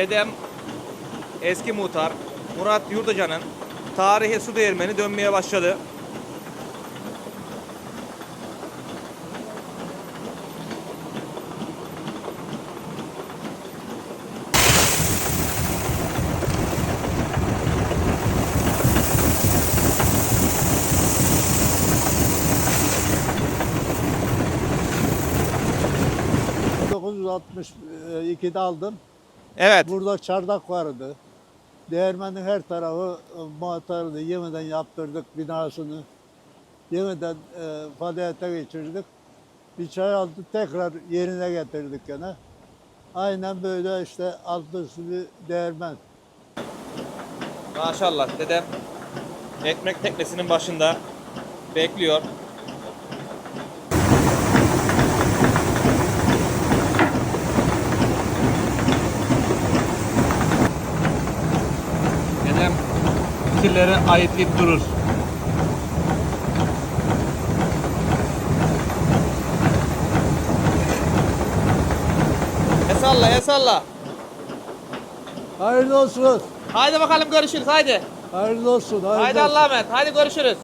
dedem eski muhtar Murat Yurdacan'ın tarihi su değirmeni dönmeye başladı. e, 1962'de aldım. Evet. Burada çardak vardı. Değirmenin her tarafı e, muhtardı. Yeniden yaptırdık binasını. Yeniden e, faaliyete geçirdik. Bir çay aldık tekrar yerine getirdik gene. Aynen böyle işte altı üstü bir değirmen. Maşallah dedem ekmek teknesinin başında bekliyor. Dedem fikirleri ayıtlayıp durur. Esalla esalla. Hayırlı olsun. Haydi bakalım görüşürüz haydi. Hayırlı olsun. Hayırlı Haydi olsun. Allah'a emanet. Haydi görüşürüz.